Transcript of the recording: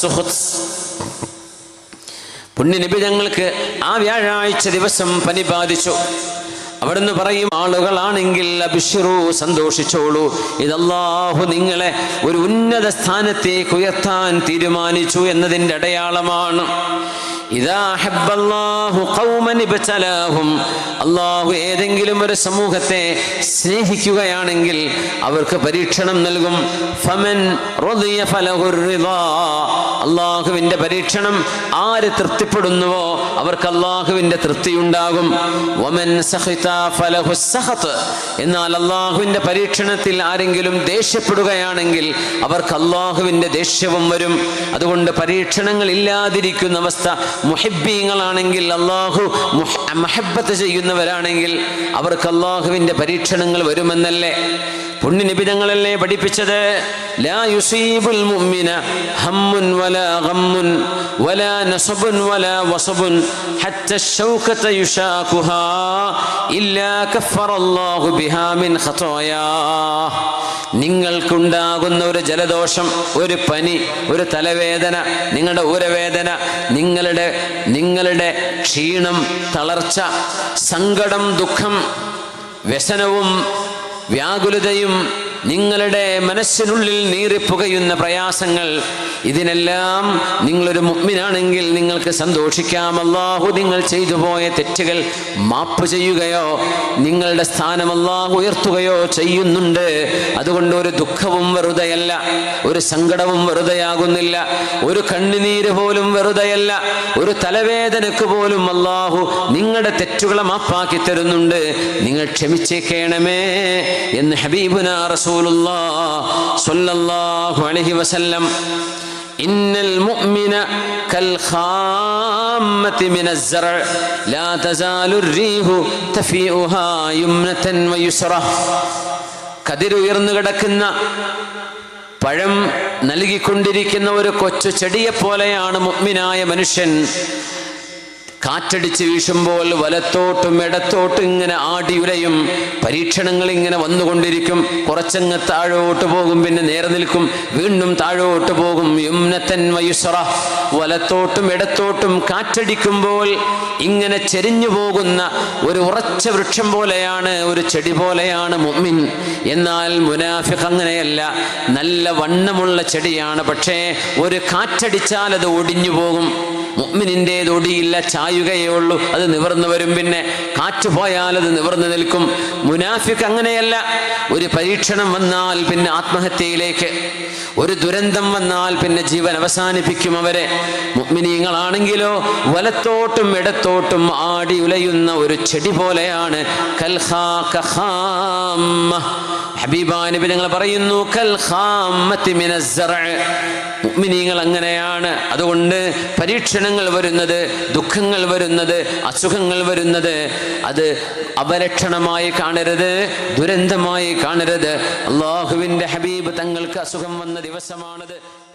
സുഹൃത്ത്. പുണ്യനബി ഞങ്ങൾക്ക് ആ വ്യാഴാഴ്ച ദിവസം പനി ബാധിച്ചു. അവിടുന്ന് പറയും ആളുകളാണെങ്കിൽ അഭിഷറു സന്തോഷിച്ചോളൂ. ഇതല്ലാഹു നിങ്ങളെ ഒരു ഉന്നത സ്ഥാനത്തേക്ക് ഉയർത്താൻ തീരുമാനിച്ചു എന്നതിന്റെ അടയാളമാണ്. അല്ലാഹു ഏതെങ്കിലും ഒരു സമൂഹത്തെ സ്നേഹിക്കുകയാണെങ്കിൽ അവർക്ക് പരീക്ഷണം നൽകും. ഫമൻ അല്ലാഹുവിന്റെ പരീക്ഷണം ആര് തൃപ്തിപ്പെടുന്നുവോ അവർക്ക് അള്ളാഹുവിന്റെ തൃപ്തി ഉണ്ടാകും വമൻ എന്നാൽ അള്ളാഹുവിന്റെ പരീക്ഷണത്തിൽ ആരെങ്കിലും ദേഷ്യപ്പെടുകയാണെങ്കിൽ അവർക്ക് അള്ളാഹുവിന്റെ ദേഷ്യവും വരും. അതുകൊണ്ട് പരീക്ഷണങ്ങൾ ഇല്ലാതിരിക്കുന്ന അവസ്ഥ. മുഹബ്ബീങ്ങളാണെങ്കിൽ അള്ളാഹു മഹബത്ത് ചെയ്യുന്നവരാണെങ്കിൽ അവർക്ക് അള്ളാഹുവിന്റെ പരീക്ഷണങ്ങൾ വരുമെന്നല്ലേ? പുണ്യനിബിധങ്ങളല്ലേ പഠിപ്പിച്ചത്? ലാ യുസീബുൽ മുഅ്മിന ഹമ്മുൻ വലാ ഗമ്മുൻ വലാ നസബുൻ വലാ വസബുൻ ഇല്ലാ ബിഹാ മിൻ നിങ്ങൾക്കുണ്ടാകുന്ന ഒരു ജലദോഷം ഒരു പനി ഒരു തലവേദന നിങ്ങളുടെ ഊരവേദന നിങ്ങളുടെ നിങ്ങളുടെ ക്ഷീണം തളർച്ച സങ്കടം ദുഃഖം വ്യസനവും വ്യാകുലതയും നിങ്ങളുടെ മനസ്സിനുള്ളിൽ നീറിപ്പുകയുന്ന പ്രയാസങ്ങൾ ഇതിനെല്ലാം നിങ്ങളൊരു മുഗ്മിനാണെങ്കിൽ നിങ്ങൾക്ക് സന്തോഷിക്കാം. നിങ്ങൾ ചെയ്തു പോയ തെറ്റുകൾ മാപ്പ് ചെയ്യുകയോ നിങ്ങളുടെ സ്ഥാനം ഉയർത്തുകയോ ചെയ്യുന്നുണ്ട്. അതുകൊണ്ട് ഒരു ദുഃഖവും വെറുതെയല്ല ഒരു സങ്കടവും വെറുതെയാകുന്നില്ല ഒരു കണ്ണുനീര് പോലും വെറുതെയല്ല ഒരു തലവേദനക്ക് പോലും അല്ലാഹു നിങ്ങളുടെ തെറ്റുകളെ മാപ്പാക്കി തരുന്നുണ്ട്. നിങ്ങൾ ക്ഷമിച്ചേക്കണമേ എന്ന് ഹബീബുന റസൂലുള്ളാ സല്ലല്ലാഹു അലൈഹി വസല്ലം ഇന്നൽ മുഅ്മിന കൽ ഖാമത്തി മിനസ് ലാ തസാലു തഫീഉഹാ യുംനതൻ വയുസ്റ കതിരുയർന്നു കിടക്കുന്ന പഴം നൽകിക്കൊണ്ടിരിക്കുന്ന ഒരു കൊച്ചു ചെടിയെ പോലെയാണ് മുഗ്മിനായ മനുഷ്യൻ കാറ്റടിച്ച് വീശുമ്പോൾ വലത്തോട്ടും ഇടത്തോട്ടും ഇങ്ങനെ ആടിയുലയും പരീക്ഷണങ്ങൾ ഇങ്ങനെ വന്നുകൊണ്ടിരിക്കും. കുറച്ചങ്ങ് താഴോട്ട് പോകും പിന്നെ നേരെ നിൽക്കും. വീണ്ടും താഴോട്ട് പോകും. യുംനത്തൻ വയുസറ. വലത്തോട്ടും ഇടത്തോട്ടും കാറ്റടിക്കുമ്പോൾ ഇങ്ങനെ ചെരിഞ്ഞു പോകുന്ന ഒരു ഉറച്ച വൃക്ഷം പോലെയാണ് ഒരു ചെടി പോലെയാണ് മുമ്മിൻ എന്നാൽ മുനാഫിഖ് അങ്ങനെയല്ല. നല്ല വണ്ണമുള്ള ചെടിയാണ്. പക്ഷേ ഒരു കാറ്റടിച്ചാൽ അത് ഒടിഞ്ഞു പോകും. മുമ്മിനിന്റെ ഒടിയില്ല ചായുകയേ ഉള്ളൂ അത് നിവർന്നു വരും പിന്നെ. കാറ്റ് പോയാൽ അത് നിവർന്നു നിൽക്കും. മുനാഫിക് അങ്ങനെയല്ല. ഒരു പരീക്ഷണം വന്നാൽ പിന്നെ ആത്മഹത്യയിലേക്ക്. ഒരു ദുരന്തം വന്നാൽ പിന്നെ ജീവൻ അവസാനിപ്പിക്കും അവരെ. മുഗ്മിനീങ്ങളാണെങ്കിലോ വലത്തോട്ടും ഇടത്തോട്ടും ആടി ഉലയുന്ന ഒരു ചെടി പോലെയാണ്. കൽഹാ കഹാമ്മ ഹബീബാ നബി ഞങ്ങൾ പറയുന്നു അങ്ങനെയാണ്. അതുകൊണ്ട് പരീക്ഷണങ്ങൾ വരുന്നത് ദുഃഖങ്ങൾ വരുന്നത് അസുഖങ്ങൾ വരുന്നത് അത് അപലക്ഷണമായി കാണരുത് ദുരന്തമായി കാണരുത്. അള്ളാഹുവിന്റെ ഹബീബ് തങ്ങൾക്ക് അസുഖം വന്ന ദിവസമാണത്.